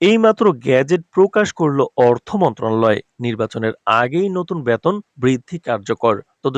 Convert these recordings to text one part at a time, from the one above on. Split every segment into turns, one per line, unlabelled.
এইমাত্র গ্যাজেট প্রকাশ করল অর্থ মন্ত্রণালয়। নির্বাচনের আগেই নতুন বেতন বৃদ্ধি কার্যকর। তো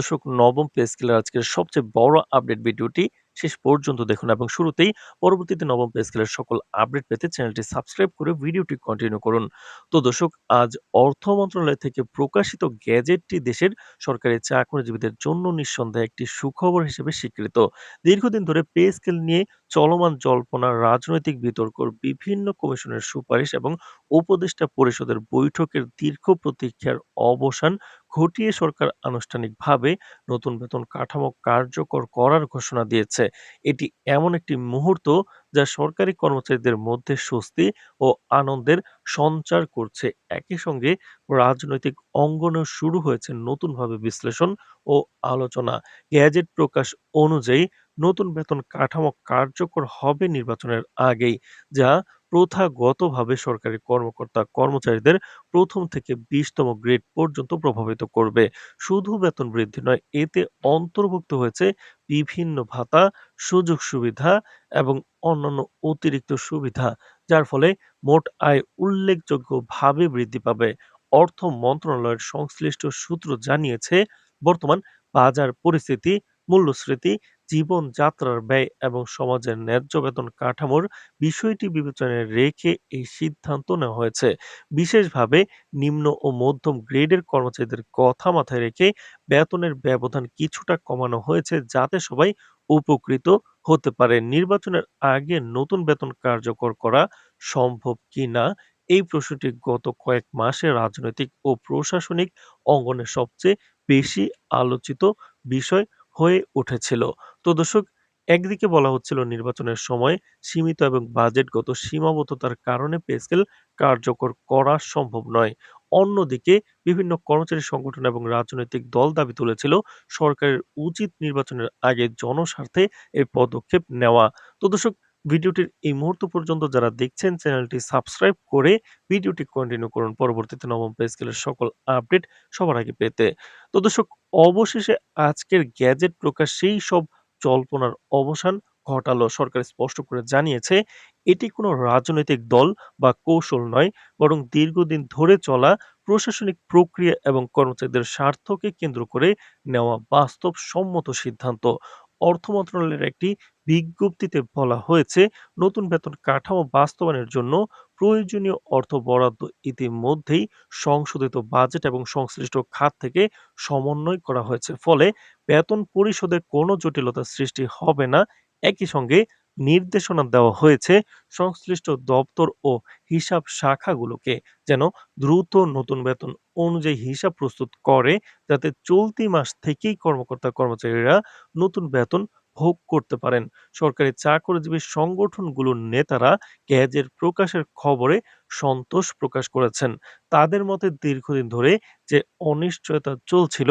নবম পে আজকের সবচেয়ে বড় আপডেট ভিডিওটি শেষ পর্যন্ত দেখুন এবং শুরুতেই পরবর্তীতে নবম পে স্কেলের সকল আপডেট পেতে চ্যানেলটি সাবস্ক্রাইব করে ভিডিওটি কন্টিনিউ করুন। তো দর্শক, আজ অর্থ মন্ত্রণালয় থেকে প্রকাশিত গ্যাজেটটি দেশের সরকারি চাকরিজীবীদের জন্য নিঃসন্দেহে একটি সুখবর হিসেবে স্বীকৃত। দীর্ঘদিন ধরে পে স্কেল নিয়ে চলমান জল্পনা, রাজনৈতিক বিতর্ক, বিভিন্ন কমিশনের সুপারিশ এবং উপদেষ্টা পরিষদের বৈঠকের দীর্ঘ প্রতীক্ষার অবসান ঘটিয়ে সরকার আনুষ্ঠানিকভাবে নতুন বেতন কাঠামো কার্যকর করার ঘোষণা দিয়েছে। এটি এমন একটি মুহূর্ত যা সরকারি কর্মচারীদের মধ্যে স্বস্তি ও আনন্দের সঞ্চার করছে। একই সঙ্গে রাজনৈতিক অঙ্গনেও শুরু হয়েছে নতুনভাবে বিশ্লেষণ ও আলোচনা। গ্যাজেট প্রকাশ অনুযায়ী নতুন বেতন কাঠামো কার্যকর হবে নির্বাচনের আগেই, যা প্রথাগতভাবে সরকারি কর্মকর্তা কর্মচারীদের প্রথম থেকে বিশতম গ্রেড পর্যন্ত প্রভাবিত করবে। শুধু বেতন বৃদ্ধি নয়, এতে অন্তর্ভুক্ত হয়েছে বিভিন্ন ভাতা, সুযোগ সুবিধা এবং অন্যান্য অতিরিক্ত সুবিধা, যার ফলে মোট আয় উল্লেখযোগ্যভাবে বৃদ্ধি পাবে। অর্থ মন্ত্রণালয়ের সংশ্লিষ্ট সূত্র জানিয়েছে, বর্তমান বাজার পরিস্থিতি, মূল্যস্ফীতি জীবনযাত্রার ব্যয় এবং সমাজের ন্যায্য বেতন কাঠামোর বিষয়টি বিবেচনায় রেখে এই সিদ্ধান্ত নেওয়া হয়েছে। বিশেষভাবে নিম্ন ও মধ্যম গ্রেডের কর্মচারীদের কথা মাথায় রেখে বেতনের ব্যবধান কিছুটা কমানো হয়েছে যাতে সবাই উপকৃত হতে পারে। নির্বাচনের আগে নতুন বেতন কার্যকর করা সম্ভব কি না এই প্রশ্নটি গত কয়েক মাসে রাজনৈতিক ও প্রশাসনিক অঙ্গনে সবচেয়ে বেশি আলোচিত বিষয় হয়ে উঠেছিল। তো দর্শক, একদিকে বলা হচ্ছিল নির্বাচনের সময় সীমিত এবং বাজেটগত সীমাবদ্ধতার কারণে পে স্কেল কার্যকর করা সম্ভব নয়। অন্যদিকে বিভিন্ন কর্মচারী সংগঠন এবং রাজনৈতিক দল দাবি তুলেছিল সরকারের উচিত নির্বাচনের আগে জনস্বার্থে এই পদক্ষেপ নেওয়া। তো দর্শক, ভিডিওটির এই মুহূর্ত পর্যন্ত যারা দেখছেন চ্যানেলটি সাবস্ক্রাইব করে ভিডিওটি কন্টিনিউ করুন। পরবর্তীতে নবম পে স্কেলের সকল আপডেট সবার আগে পেতে। তো দর্শক, অবশেষে আজকের গ্যাজেট প্রকাশ, সেই সব জল্পনার অবসান ঘটালো। সরকার স্পষ্ট করে জানিয়েছে, এটি কোনো রাজনৈতিক দল বা কৌশল নয়, বরং দীর্ঘদিন ধরে চলা প্রশাসনিক প্রক্রিয়া এবং কর্মচারীদের স্বার্থকে কেন্দ্র করে নেওয়া বাস্তব সম্মত সিদ্ধান্ত। অর্থ মন্ত্রণালয়ের একটি বিজ্ঞপ্তিতে বলা হয়েছে, নতুন বেতন কাঠামো বাস্তবায়নের জন্য প্রয়োজনীয় অর্থ বরাদ্দ ইতিমধ্যেই সংশোধিত বাজেট এবং সংশ্লিষ্ট খাত থেকে সমন্বয় করা হয়েছে। ফলে বেতন পরিশোধে কোনো জটিলতা সৃষ্টি হবে না। একই সঙ্গে নির্দেশনা দেওয়া হয়েছে সংশ্লিষ্ট দপ্তর ও হিসাব শাখাগুলোকে যেন দ্রুত নতুন বেতন অনুযায়ী হিসাব প্রস্তুত করে, যাতে চলতি মাস থেকেই কর্মকর্তা কর্মচারীরা নতুন বেতন ভোগ করতে পারেন। সরকারি চাকরিজীবী সংগঠনগুলোর নেতারা গ্যাজেট প্রকাশের খবরে সন্তোষ প্রকাশ করেছেন। তাদের মতে দীর্ঘদিন ধরে যে অনিশ্চয়তা চলছিল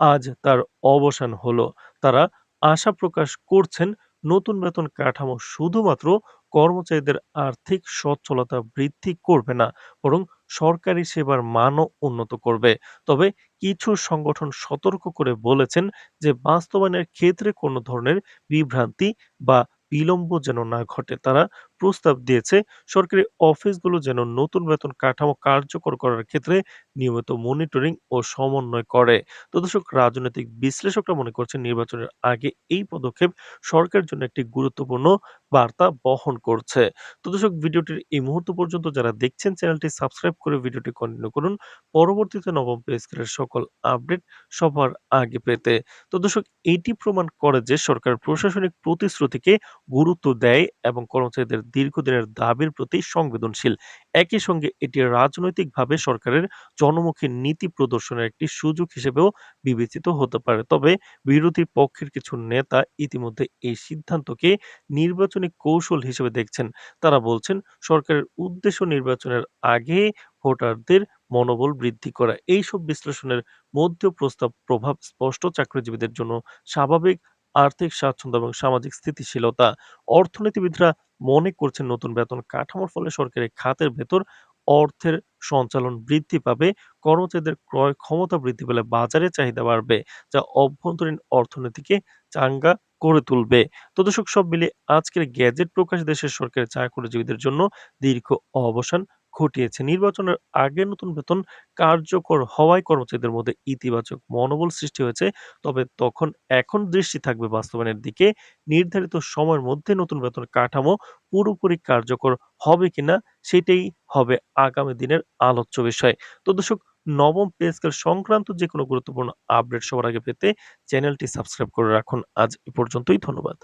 আজ তার অবসান হলো। তারা আশা প্রকাশ করছেন, নতুন বেতন কাঠামো শুধুমাত্র কর্মচারীদের আর্থিক সচ্ছলতা বৃদ্ধি করবে না, বরং সরকারি সেবার মানও উন্নত করবে। তবে কিছু সংগঠন সতর্ক করে বলেছেন যে, বাস্তবায়নের ক্ষেত্রে কোনো ধরনের বিভ্রান্তি বা বিলম্ব যেন না ঘটে। তারা প্রস্তাব দিয়েছে, সরকারি অফিসগুলো যেন নতুন বেতন কাঠামো কার্যকর করার ক্ষেত্রে নিয়মিত মনিটরিং ও সমন্বয় করে। তো দর্শক, রাজনৈতিক বিশ্লেষকরা মনে করছেন নির্বাচনের আগে এই পদক্ষেপ সরকারের জন্য একটি গুরুত্বপূর্ণ বার্তা বহন করছে। তো দর্শক, ভিডিওটির এই মুহূর্ত পর্যন্ত যারা দেখছেন চ্যানেলটি সাবস্ক্রাইব করে ভিডিওটি কন্টিনিউ করুন। পরবর্তীতে নবম পে সকল আপডেট সবার আগে পেতে। তো দর্শক, এটি প্রমাণ করে যে সরকার প্রশাসনিক প্রতিশ্রুতিকে গুরুত্ব দেয় এবং কর্মচারীদের দীর্ঘদিনের দাবির প্রতি সংবেদনশীল। একই সঙ্গে এটি রাজনৈতিকভাবে সরকারের জনমুখী নীতি প্রদর্শনের একটি সুযোগ হিসেবেও বিবেচিত হতে পারে। তবে বিরোধী পক্ষের কিছু নেতা ইতিমধ্যে এই সিদ্ধান্তকে নির্বাচনী কৌশল হিসেবে দেখছেন। তারা বলছেন, সরকারের উদ্দেশ্য নির্বাচনের আগে ভোটারদের মনোবল বৃদ্ধি করা। এইসব বিশ্লেষণের মধ্যেও প্রস্তাব, প্রভাব স্পষ্ট চাকরিজীবীদের জন্য স্বাভাবিক আর্থিক স্বাচ্ছন্দ্য এবং সামাজিক স্থিতিশীলতা। অর্থনীতিবিদরা মনে করছেন নতুন বেতন কাঠামোর ফলে সরকারি খাতের ভেতর অর্থের সঞ্চালন বৃদ্ধি পাবে, কর্মচারীদের ক্রয় ক্ষমতা বৃদ্ধি পেলে বাজারে চাহিদা বাড়বে, যা অভ্যন্তরীণ অর্থনীতিকে চাঙ্গা করে তুলবে। তো দর্শক, সব মিলে আজকের গ্যাজেট প্রকাশ দেশের সরকারি চাকরিজীবীদের জন্য দীর্ঘ অবসান ঘটিয়েছে। নির্বাচনের আগে নতুন বেতন কার্যকর হওয়ায় কর্মচারীদের মধ্যে ইতিবাচক মনোবল সৃষ্টি হয়েছে। তবে তখন এখন দৃষ্টি থাকবে বাস্তবায়নের দিকে। নির্ধারিত সময়ের মধ্যে নতুন বেতন কাঠামো পুরোপুরি কার্যকর হবে কিনা সেটাই হবে আগামী দিনের আলোচ্য বিষয়। তো দর্শক, নবম পে স্কেল সংক্রান্ত যে কোনো গুরুত্বপূর্ণ আপডেট সবার আগে পেতে চ্যানেলটি সাবস্ক্রাইব করে রাখুন। আজ এ পর্যন্তই, ধন্যবাদ।